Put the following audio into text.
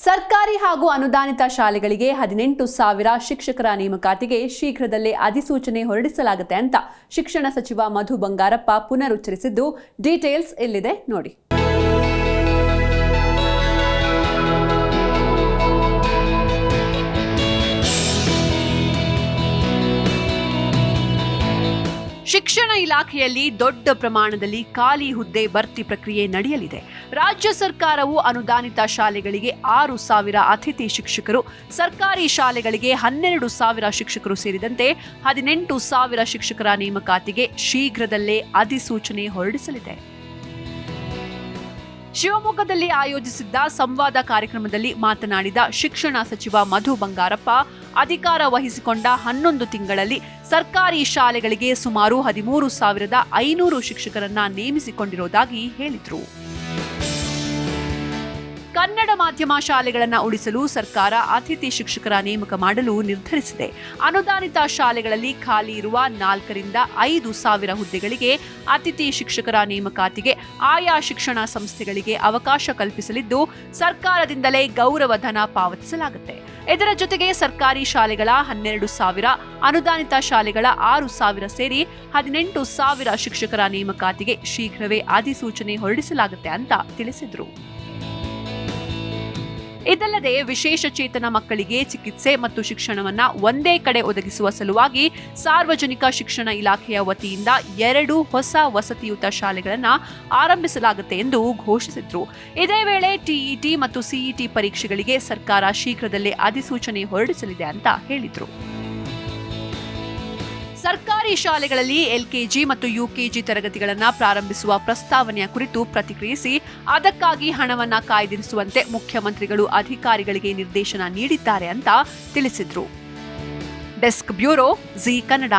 ಸರ್ಕಾರಿ ಹಾಗೂ ಅನುದಾನಿತ ಶಾಲೆಗಳಿಗೆ ಹದಿನೆಂಟು ಸಾವಿರ ಶಿಕ್ಷಕರ ನೇಮಕಾತಿಗೆ ಶೀಘ್ರದಲ್ಲೇ ಅಧಿಸೂಚನೆ ಹೊರಡಿಸಲಾಗುತ್ತೆ ಅಂತ ಶಿಕ್ಷಣ ಸಚಿವ ಮಧು ಬಂಗಾರಪ್ಪ ಪುನರುಚ್ಚರಿಸಿದ್ದು. ಡೀಟೇಲ್ಸ್ ಇಲ್ಲಿದೆ ನೋಡಿ. ಶಿಕ್ಷಣ ಇಲಾಖೆಯಲ್ಲಿ ದೊಡ್ಡ ಪ್ರಮಾಣದಲ್ಲಿ ಖಾಲಿ ಹುದ್ದೆ ಭರ್ತಿ ಪ್ರಕ್ರಿಯೆ ನಡೆಯಲಿದೆ. ರಾಜ್ಯ ಸರ್ಕಾರವು ಅನುದಾನಿತ ಶಾಲೆಗಳಿಗೆ ಆರು ಸಾವಿರ ಅತಿಥಿ ಶಿಕ್ಷಕರು, ಸರ್ಕಾರಿ ಶಾಲೆಗಳಿಗೆ ಹನ್ನೆರಡು ಸಾವಿರ ಶಿಕ್ಷಕರು ಸೇರಿದಂತೆ ಹದಿನೆಂಟು ಸಾವಿರ ಶಿಕ್ಷಕರ ನೇಮಕಾತಿಗೆ ಶೀಘ್ರದಲ್ಲೇ ಅಧಿಸೂಚನೆ ಹೊರಡಿಸಲಿದೆ. ಶಿವಮೊಗ್ಗದಲ್ಲಿ ಆಯೋಜಿಸಿದ್ದ ಸಂವಾದ ಕಾರ್ಯಕ್ರಮದಲ್ಲಿ ಮಾತನಾಡಿದ ಶಿಕ್ಷಣ ಸಚಿವ ಮಧು ಬಂಗಾರಪ್ಪ, ಅಧಿಕಾರ ವಹಿಸಿಕೊಂಡ ಹನ್ನೊಂದು ತಿಂಗಳಲ್ಲಿ ಸರ್ಕಾರಿ ಶಾಲೆಗಳಿಗೆ ಸುಮಾರು ಹದಿಮೂರು ಸಾವಿರದ ಐನೂರು ಶಿಕ್ಷಕರನ್ನ ನೇಮಿಸಿಕೊಂಡಿರುವುದಾಗಿ ಹೇಳಿದರು. ಕನ್ನಡ ಮಾಧ್ಯಮ ಶಾಲೆಗಳನ್ನು ಉಳಿಸಲು ಸರ್ಕಾರ ಅತಿಥಿ ಶಿಕ್ಷಕರ ನೇಮಕ ಮಾಡಲು ನಿರ್ಧರಿಸಿದೆ. ಅನುದಾನಿತ ಶಾಲೆಗಳಲ್ಲಿ ಖಾಲಿ ಇರುವ ನಾಲ್ಕರಿಂದ ಐದು ಸಾವಿರ ಹುದ್ದೆಗಳಿಗೆ ಅತಿಥಿ ಶಿಕ್ಷಕರ ನೇಮಕಾತಿಗೆ ಆಯಾ ಶಿಕ್ಷಣ ಸಂಸ್ಥೆಗಳಿಗೆ ಅವಕಾಶ ಕಲ್ಪಿಸಲಿದ್ದು, ಸರ್ಕಾರದಿಂದಲೇ ಗೌರವ ಧನ ಪಾವತಿಸಲಾಗುತ್ತೆ. ಇದರ ಜೊತೆಗೆ ಸರ್ಕಾರಿ ಶಾಲೆಗಳ ಹನ್ನೆರಡು ಸಾವಿರ, ಅನುದಾನಿತ ಶಾಲೆಗಳ ಆರು ಸಾವಿರ ಸೇರಿ ಹದಿನೆಂಟು ಸಾವಿರ ಶಿಕ್ಷಕರ ನೇಮಕಾತಿಗೆ ಶೀಘ್ರವೇ ಅಧಿಸೂಚನೆ ಹೊರಡಿಸಲಾಗುತ್ತೆ ಅಂತ ತಿಳಿಸಿದರು. ಇದಲ್ಲದೆ ವಿಶೇಷ ಚೇತನ ಮಕ್ಕಳಿಗೆ ಚಿಕಿತ್ಸೆ ಮತ್ತು ಶಿಕ್ಷಣವನ್ನ ಒಂದೇ ಕಡೆ ಒದಗಿಸುವ ಸಲುವಾಗಿ ಸಾರ್ವಜನಿಕ ಶಿಕ್ಷಣ ಇಲಾಖೆಯ ವತಿಯಿಂದ ಎರಡು ಹೊಸ ವಸತಿಯುತ ಶಾಲೆಗಳನ್ನು ಆರಂಭಿಸಲಾಗುತ್ತೆ ಎಂದು ಘೋಷಿಸಿದ್ರು. ಇದೇ ವೇಳೆ ಟಿಇಟಿ ಮತ್ತು ಸಿಇಟಿ ಪರೀಕ್ಷೆಗಳಿಗೆ ಸರ್ಕಾರ ಶೀಘ್ರದಲ್ಲೇ ಅಧಿಸೂಚನೆ ಹೊರಡಿಸಲಿದೆ ಅಂತ ಹೇಳಿದ್ರು. ಸರ್ಕಾರಿ ಶಾಲೆಗಳಲ್ಲಿ ಎಲ್ಕೆಜಿ ಮತ್ತು ಯುಕೆಜಿ ತರಗತಿಗಳನ್ನು ಪ್ರಾರಂಭಿಸುವ ಪ್ರಸ್ತಾವನೆಯ ಕುರಿತು ಪ್ರತಿಕ್ರಿಯಿಸಿ ಅದಕ್ಕಾಗಿ ಹಣವನ್ನು ಕಾಯ್ದಿರಿಸುವಂತೆ ಮುಖ್ಯಮಂತ್ರಿಗಳು ಅಧಿಕಾರಿಗಳಿಗೆ ನಿರ್ದೇಶನ ನೀಡಿದ್ದಾರೆ ಅಂತ ತಿಳಿಸಿದ್ರು. Desk bureau G Kannada